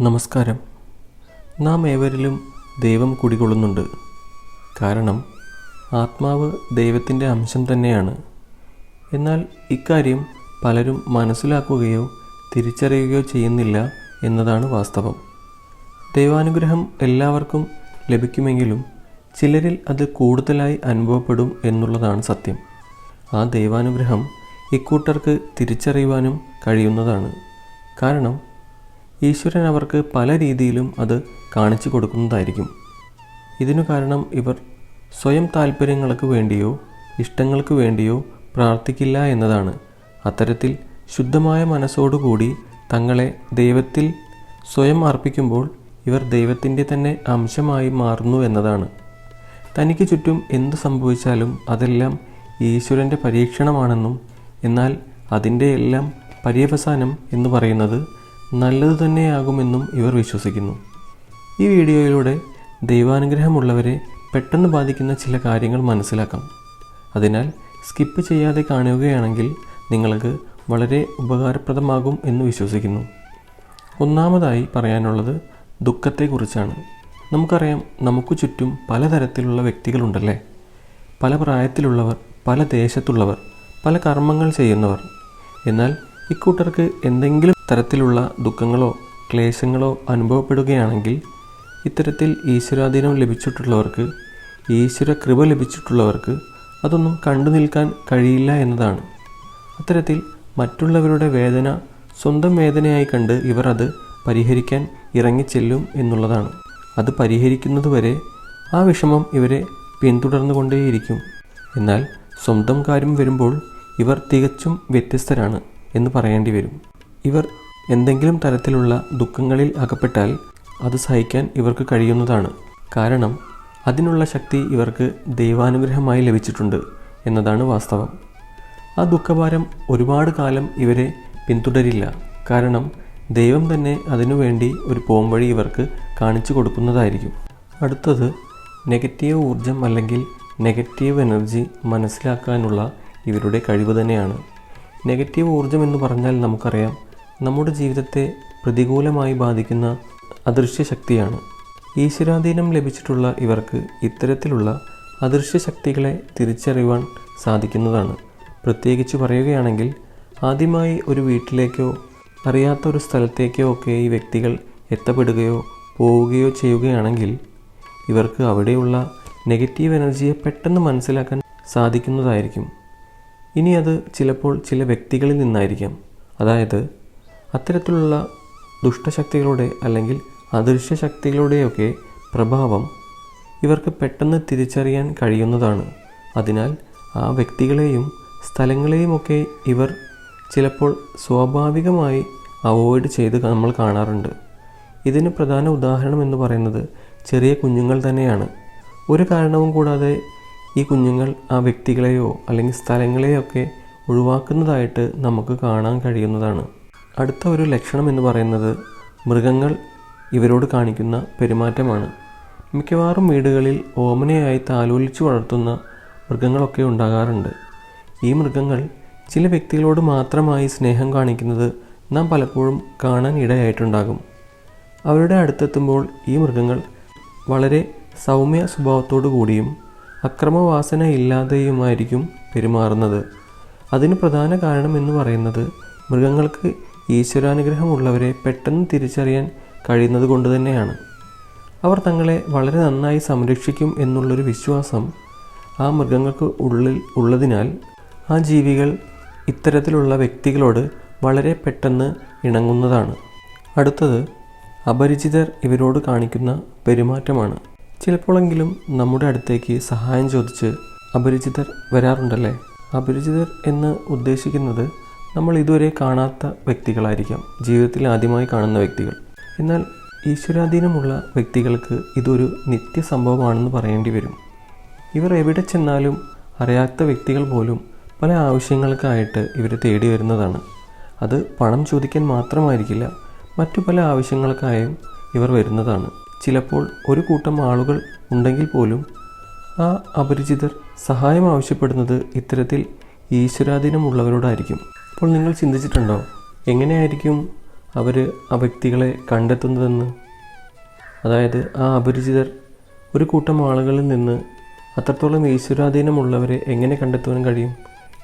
നമസ്കാരം. നാം ഏവരിലും ദൈവം കുടികൊള്ളുന്നുണ്ട്. കാരണം ആത്മാവ് ദൈവത്തിന്റെ അംശം തന്നെയാണ്. എന്നാൽ ഇക്കാര്യം പലരും മനസ്സിലാക്കുകയോ തിരിച്ചറിയുകയോ ചെയ്യുന്നില്ല എന്നതാണ് വാസ്തവം. ദൈവാനുഗ്രഹം എല്ലാവർക്കും ലഭിക്കുമെങ്കിലും ചിലരിൽ അത് കൂടുതലായി അനുഭവപ്പെടും എന്നുള്ളതാണ് സത്യം. ആ ദൈവാനുഗ്രഹം ഇക്കൂട്ടർക്ക് തിരിച്ചറിയുവാനും കഴിയുന്നതാണ്. കാരണം ഈശ്വരൻ അവർക്ക് പല രീതിയിലും അത് കാണിച്ചു കൊടുക്കുന്നതായിരിക്കും. ഇതിനു കാരണം ഇവർ സ്വയം താല്പര്യങ്ങൾക്ക് വേണ്ടിയോ ഇഷ്ടങ്ങൾക്ക് വേണ്ടിയോ പ്രാർത്ഥിക്കില്ല എന്നതാണ്. അത്തരത്തിൽ ശുദ്ധമായ മനസ്സോടുകൂടി തങ്ങളെ ദൈവത്തിൽ സ്വയം അർപ്പിക്കുമ്പോൾ ഇവർ ദൈവത്തിന്റെ തന്നെ അംശമായി മാറുന്നു എന്നതാണ്. തനിക്ക് ചുറ്റും എന്തു സംഭവിച്ചാലും അതെല്ലാം ഈശ്വരന്റെ പരീക്ഷണമാണെന്നും എന്നാൽ അതിന്റെ എല്ലാം പര്യവസാനം എന്ന് പറയുന്നത് നല്ലത് തന്നെയാകുമെന്നും ഇവർ വിശ്വസിക്കുന്നു. ഈ വീഡിയോയിലൂടെ ദൈവാനുഗ്രഹമുള്ളവരെ പെട്ടെന്ന് ബാധിക്കുന്ന ചില കാര്യങ്ങൾ മനസ്സിലാക്കാം. അതിനാൽ സ്കിപ്പ് ചെയ്യാതെ കാണുകയാണെങ്കിൽ നിങ്ങൾക്ക് വളരെ ഉപകാരപ്രദമാകും എന്ന് വിശ്വസിക്കുന്നു. ഒന്നാമതായി പറയാനുള്ളത് ദുഃഖത്തെക്കുറിച്ചാണ്. നമുക്കറിയാം നമുക്ക് ചുറ്റും പലതരത്തിലുള്ള വ്യക്തികളുണ്ടല്ലേ? പല പ്രായത്തിലുള്ളവർ പല ദേശത്തുള്ളവർ പല കർമ്മങ്ങൾ ചെയ്യുന്നവർ. എന്നാൽ ഇക്കൂട്ടർക്ക് എന്തെങ്കിലും തരത്തിലുള്ള ദുഃഖങ്ങളോ ക്ലേശങ്ങളോ അനുഭവപ്പെടുകയാണെങ്കിൽ ഇത്തരത്തിൽ ഈശ്വരാധീനം ലഭിച്ചിട്ടുള്ളവർക്ക് ഈശ്വര കൃപ ലഭിച്ചിട്ടുള്ളവർക്ക് അതൊന്നും കണ്ടു നിൽക്കാൻ കഴിയില്ല എന്നതാണ്. അത്തരത്തിൽ മറ്റുള്ളവരുടെ വേദന സ്വന്തം വേദനയായി കണ്ട് ഇവർ അത് പരിഹരിക്കാൻ ഇറങ്ങിച്ചെല്ലും എന്നുള്ളതാണ്. അത് പരിഹരിക്കുന്നതുവരെ ആ വിഷമം ഇവരെ പിന്തുടർന്നുകൊണ്ടേയിരിക്കും. എന്നാൽ സ്വന്തം കാര്യം വരുമ്പോൾ ഇവർ തികച്ചും വ്യത്യസ്തരാണ്. എന്ന് പറയേണ്ടി വരും. ഇവർ എന്തെങ്കിലും തരത്തിലുള്ള ദുഃഖങ്ങളിൽ അകപ്പെട്ടാൽ അത് സഹിക്കാൻ ഇവർക്ക് കഴിയുന്നതാണ്. കാരണം അതിനുള്ള ശക്തി ഇവർക്ക് ദൈവാനുഗ്രഹമായി ലഭിച്ചിട്ടുണ്ട് എന്നതാണ് വാസ്തവം. ആ ദുഃഖഭാരം ഒരുപാട് കാലം ഇവരെ പിന്തുടരില്ല. കാരണം ദൈവം തന്നെ അതിനുവേണ്ടി ഒരു പോംവഴി ഇവർക്ക് കാണിച്ചു കൊടുക്കുന്നതായിരിക്കും. അടുത്തത് നെഗറ്റീവ് ഊർജം അല്ലെങ്കിൽ നെഗറ്റീവ് എനർജി മനസ്സിലാക്കാനുള്ള ഇവരുടെ കഴിവ് തന്നെയാണ്. നെഗറ്റീവ് ഊർജം എന്ന് പറഞ്ഞാൽ നമുക്കറിയാം നമ്മുടെ ജീവിതത്തെ പ്രതികൂലമായി ബാധിക്കുന്ന അദൃശ്യ ശക്തിയാണ്. ഈശ്വരാധീനം ലഭിച്ചിട്ടുള്ള ഇവർക്ക് ഇത്തരത്തിലുള്ള അദൃശ്യ ശക്തികളെ തിരിച്ചറിയുവാൻ സാധിക്കുന്നതാണ്. പ്രത്യേകിച്ച് പറയുകയാണെങ്കിൽ ആദ്യമായി ഒരു വീട്ടിലേക്കോ അറിയാത്ത ഒരു സ്ഥലത്തേക്കോ ഒക്കെ ഈ വ്യക്തികൾ എത്തപ്പെടുകയോ പോവുകയോ ചെയ്യുകയാണെങ്കിൽ ഇവർക്ക് അവിടെയുള്ള നെഗറ്റീവ് എനർജിയെ പെട്ടെന്ന് മനസ്സിലാക്കാൻ സാധിക്കുന്നതായിരിക്കും. ഇനി അത് ചിലപ്പോൾ ചില വ്യക്തികളിൽ നിന്നായിരിക്കാം. അതായത് അത്തരത്തിലുള്ള ദുഷ്ടശക്തികളുടെ അല്ലെങ്കിൽ അദൃശ്യ ശക്തികളുടെയൊക്കെ പ്രഭാവം ഇവർക്ക് പെട്ടെന്ന് തിരിച്ചറിയാൻ കഴിയുന്നതാണ്. അതിനാൽ ആ വ്യക്തികളെയും സ്ഥലങ്ങളെയുമൊക്കെ ഇവർ ചിലപ്പോൾ സ്വാഭാവികമായി അവോയ്ഡ് ചെയ്ത് നമ്മൾ കാണാറുണ്ട്. ഇതിന് പ്രധാന ഉദാഹരണം എന്ന് പറയുന്നത് ചെറിയ കുഞ്ഞുങ്ങൾ തന്നെയാണ്. ഒരു കാരണവും കൂടാതെ ഈ കുഞ്ഞുങ്ങൾ ആ വ്യക്തികളെയോ അല്ലെങ്കിൽ സ്ഥലങ്ങളെയോ ഒക്കെ ഒഴിവാക്കുന്നതായിട്ട് നമുക്ക് കാണാൻ കഴിയുന്നതാണ്. അടുത്ത ഒരു ലക്ഷണം എന്ന് പറയുന്നത് മൃഗങ്ങൾ ഇവരോട് കാണിക്കുന്ന പെരുമാറ്റമാണ്. മിക്കവാറും വീടുകളിൽ ഓമനയായി താലോലിച്ചു വളർത്തുന്ന മൃഗങ്ങളൊക്കെ ഉണ്ടാകാറുണ്ട്. ഈ മൃഗങ്ങൾ ചില വ്യക്തികളോട് മാത്രമായി സ്നേഹം കാണിക്കുന്നത് നാം പലപ്പോഴും കാണാൻ ഇടയായിട്ടുണ്ടാകും. അവരുടെ അടുത്തെത്തുമ്പോൾ ഈ മൃഗങ്ങൾ വളരെ സൗമ്യ സ്വഭാവത്തോടു കൂടിയും അക്രമവാസന ഇല്ലാതെയുമായിരിക്കും പെരുമാറുന്നത്. അതിന് പ്രധാന കാരണം എന്ന് പറയുന്നത് മൃഗങ്ങൾക്ക് ഈശ്വരാനുഗ്രഹമുള്ളവരെ പെട്ടെന്ന് തിരിച്ചറിയാൻ കഴിയുന്നത് കൊണ്ട് തന്നെയാണ്. അവർ തങ്ങളെ വളരെ നന്നായി സംരക്ഷിക്കും എന്നുള്ളൊരു വിശ്വാസം ആ മൃഗങ്ങൾക്ക് ഉള്ളിൽ ഉള്ളതിനാൽ ആ ജീവികൾ ഇത്തരത്തിലുള്ള വ്യക്തികളോട് വളരെ പെട്ടെന്ന് ഇണങ്ങുന്നതാണ്. അടുത്തത് അപരിചിതർ ഇവരോട് കാണിക്കുന്ന പെരുമാറ്റമാണ്. ചിലപ്പോഴെങ്കിലും നമ്മുടെ അടുത്തേക്ക് സഹായം ചോദിച്ച് അപരിചിതർ വരാറുണ്ടല്ലേ? അപരിചിതർ എന്ന് ഉദ്ദേശിക്കുന്നത് നമ്മൾ ഇതുവരെ കാണാത്ത വ്യക്തികളായിരിക്കാം. ജീവിതത്തിൽ ആദ്യമായി കാണുന്ന വ്യക്തികൾ. എന്നാൽ ഈശ്വരാധീനമുള്ള വ്യക്തികൾക്ക് ഇതൊരു നിത്യസംഭവമാണെന്ന് പറയേണ്ടി വരും. ഇവർ എവിടെ ചെന്നാലും അറിയാത്ത വ്യക്തികൾ പോലും പല ആവശ്യങ്ങൾക്കായിട്ട് ഇവർ തേടി വരുന്നതാണ്. അത് പണം ചോദിക്കാൻ മാത്രമായിരിക്കില്ല മറ്റു പല ആവശ്യങ്ങൾക്കായും ഇവർ വരുന്നതാണ്. ചിലപ്പോൾ ഒരു കൂട്ടം ആളുകൾ ഉണ്ടെങ്കിൽ പോലും ആ അപരിചിതർ സഹായം ആവശ്യപ്പെടുന്നത് ഇത്തരത്തിൽ ഈശ്വരാധീനമുള്ളവരോടായിരിക്കും. അപ്പോൾ നിങ്ങൾ ചിന്തിച്ചിട്ടുണ്ടോ? എങ്ങനെയായിരിക്കും അവർ ആ വ്യക്തികളെ കണ്ടെത്തുന്നതെന്ന്? അതായത് ആ അപരിചിതർ ഒരു കൂട്ടം ആളുകളിൽ നിന്ന് അത്രത്തോളം ഈശ്വരാധീനമുള്ളവരെ എങ്ങനെ കണ്ടെത്തുവാൻ കഴിയും?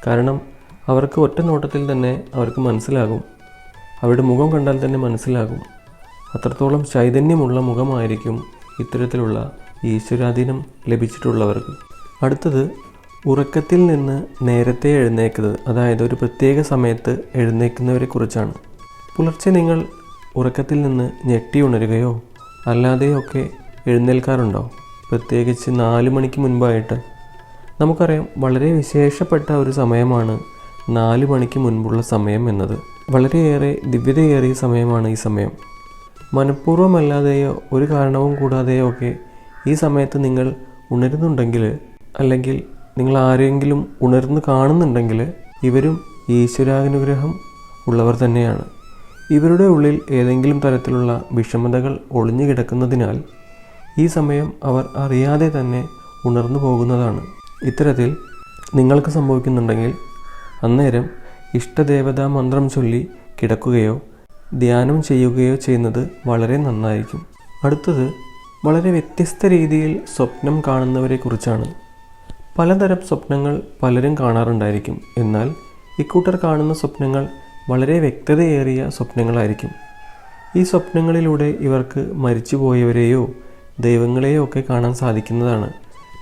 കാരണം അവർക്ക് ഒറ്റ നോട്ടത്തിൽ തന്നെ അവർക്ക് മനസ്സിലാകും. അവരുടെ മുഖം കണ്ടാൽ തന്നെ മനസ്സിലാകും. അത്രത്തോളം ചൈതന്യമുള്ള മുഖമായിരിക്കും ഇത്തരത്തിലുള്ള ഈശ്വരാധീനം ലഭിച്ചിട്ടുള്ളവർക്ക്. അടുത്തത് ഉറക്കത്തിൽ നിന്ന് നേരത്തെ എഴുന്നേക്കുന്നത് അതായത് ഒരു പ്രത്യേക സമയത്ത് എഴുന്നേക്കുന്നവരെ കുറിച്ചാണ് പുലർച്ചെ നിങ്ങൾ ഉറക്കത്തിൽ നിന്ന് ഞെട്ടി ഉണരുകയോ അല്ലാതെയോ ഒക്കെ എഴുന്നേൽക്കാറുണ്ടോ? പ്രത്യേകിച്ച് നാല് മണിക്ക് മുൻപായിട്ട്. നമുക്കറിയാം വളരെ വിശേഷപ്പെട്ട ഒരു സമയമാണ് നാല് മണിക്ക് മുൻപുള്ള സമയം എന്നത്. വളരെയേറെ ദിവ്യതയേറിയ സമയമാണ് ഈ സമയം. മനഃപൂർവമല്ലാതെയോ ഒരു കാരണവും കൂടാതെയോ ഒക്കെ ഈ സമയത്ത് നിങ്ങൾ ഉണരുന്നുണ്ടെങ്കിൽ അല്ലെങ്കിൽ നിങ്ങൾ ആരെങ്കിലും ഉണർന്ന് കാണുന്നുണ്ടെങ്കിൽ ഇവരും ഈശ്വരാനുഗ്രഹം ഉള്ളവർ തന്നെയാണ്. ഇവരുടെ ഉള്ളിൽ ഏതെങ്കിലും തരത്തിലുള്ള വിഷമതകൾ ഒളിഞ്ഞു കിടക്കുന്നതിനാൽ ഈ സമയം അവർ അറിയാതെ തന്നെ ഉണർന്നു പോകുന്നതാണ്. ഇത്തരത്തിൽ നിങ്ങൾക്ക് സംഭവിക്കുന്നുണ്ടെങ്കിൽ അന്നേരം ഇഷ്ടദേവതാ മന്ത്രം ചൊല്ലി കിടക്കുകയോ ധ്യാനം ചെയ്യുകയോ ചെയ്യുന്നത് വളരെ നന്നായിരിക്കും. അടുത്തത് വളരെ വ്യത്യസ്ത രീതിയിൽ സ്വപ്നം കാണുന്നവരെ കുറിച്ചാണ് പലതരം സ്വപ്നങ്ങൾ പലരും കാണാറുണ്ടായിരിക്കും. എന്നാൽ ഇക്കൂട്ടർ കാണുന്ന സ്വപ്നങ്ങൾ വളരെ വ്യക്തതയേറിയ സ്വപ്നങ്ങളായിരിക്കും. ഈ സ്വപ്നങ്ങളിലൂടെ ഇവർക്ക് മരിച്ചുപോയവരെയോ ദൈവങ്ങളെയോ ഒക്കെ കാണാൻ സാധിക്കുന്നതാണ്.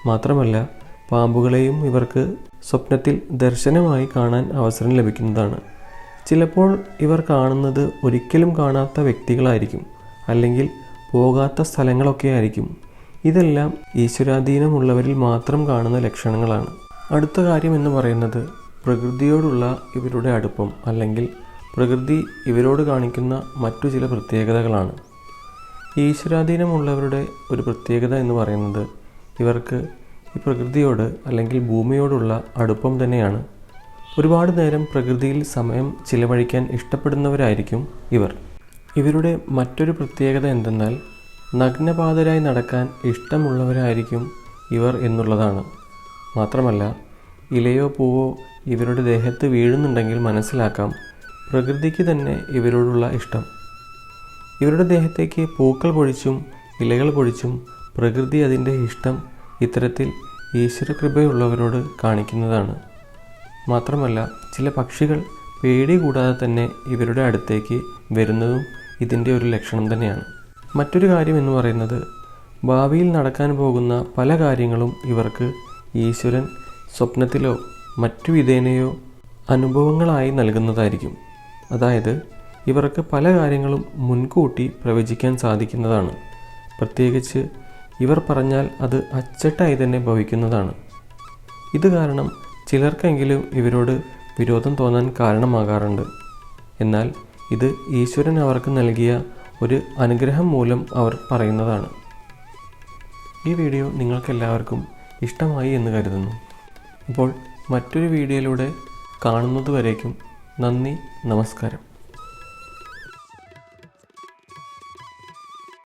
മാത്രമല്ല പാമ്പുകളെയും ഇവർക്ക് സ്വപ്നത്തിൽ ദർശനമായി കാണാൻ അവസരം ലഭിക്കുന്നതാണ്. ചിലപ്പോൾ ഇവർ കാണുന്നത് ഒരിക്കലും കാണാത്ത വ്യക്തികളായിരിക്കും അല്ലെങ്കിൽ പോകാത്ത സ്ഥലങ്ങളൊക്കെ ആയിരിക്കും. ഇതെല്ലാം ഈശ്വരാധീനമുള്ളവരിൽ മാത്രം കാണുന്ന ലക്ഷണങ്ങളാണ്. അടുത്ത കാര്യം എന്ന് പറയുന്നത് പ്രകൃതിയോടുള്ള ഇവരുടെ അടുപ്പം അല്ലെങ്കിൽ പ്രകൃതി ഇവരോട് കാണിക്കുന്ന മറ്റു ചില പ്രത്യേകതകളാണ്. ഈശ്വരാധീനമുള്ളവരുടെ ഒരു പ്രത്യേകത എന്ന് പറയുന്നത് ഇവർക്ക് ഈ പ്രകൃതിയോട് അല്ലെങ്കിൽ ഭൂമിയോടുള്ള അടുപ്പം തന്നെയാണ്. ഒരുപാട് നേരം പ്രകൃതിയിൽ സമയം ചിലവഴിക്കാൻ ഇഷ്ടപ്പെടുന്നവരായിരിക്കും ഇവർ. ഇവരുടെ മറ്റൊരു പ്രത്യേകത എന്തെന്നാൽ നഗ്നപാതരായി നടക്കാൻ ഇഷ്ടമുള്ളവരായിരിക്കും ഇവർ എന്നുള്ളതാണ്. മാത്രമല്ല ഇലയോ പൂവോ ഇവരുടെ ദേഹത്ത് വീഴുന്നുണ്ടെങ്കിൽ മനസ്സിലാക്കാം പ്രകൃതിക്ക് തന്നെ ഇവരോടുള്ള ഇഷ്ടം. ഇവരുടെ ദേഹത്തേക്ക് പൂക്കൾ പൊഴിച്ചും ഇലകൾ പൊഴിച്ചും പ്രകൃതി അതിന്റെ ഇഷ്ടം ഇത്തരത്തിൽ ഈശ്വരകൃപയുള്ളവരോട് കാണിക്കുന്നതാണ്. മാത്രമല്ല ചില പക്ഷികൾ പേടി കൂടാതെ തന്നെ ഇവരുടെ അടുത്തേക്ക് വരുന്നതും ഇതിന്റെ ഒരു ലക്ഷണം തന്നെയാണ്. മറ്റൊരു കാര്യം എന്ന് പറയുന്നത് ഭാവിയിൽ നടക്കാൻ പോകുന്ന പല കാര്യങ്ങളും ഇവർക്ക് ഈശ്വരൻ സ്വപ്നത്തിലോ മറ്റു വിധേനയോ അനുഭവങ്ങളായി നൽകുന്നതായിരിക്കും. അതായത് ഇവർക്ക് പല കാര്യങ്ങളും മുൻകൂട്ടി പ്രവചിക്കാൻ സാധിക്കുന്നതാണ്. പ്രത്യേകിച്ച് ഇവർ പറഞ്ഞാൽ അത് അച്ചട്ടായി തന്നെ ഭവിക്കുന്നതാണ്. ഇത് കാരണം ചിലർക്കെങ്കിലും ഇവരോട് വിരോധം തോന്നാൻ കാരണമാകാറുണ്ട്. എന്നാൽ ഇത് ഈശ്വരൻ അവർക്ക് നൽകിയ ഒരു അനുഗ്രഹം മൂലം അവർ പറയുന്നതാണ്. ഈ വീഡിയോ നിങ്ങൾക്കെല്ലാവർക്കും ഇഷ്ടമായി എന്ന് കരുതുന്നു. അപ്പോൾ മറ്റൊരു വീഡിയോയിലൂടെ കാണുന്നതുവരേക്കും നന്ദി നമസ്കാരം.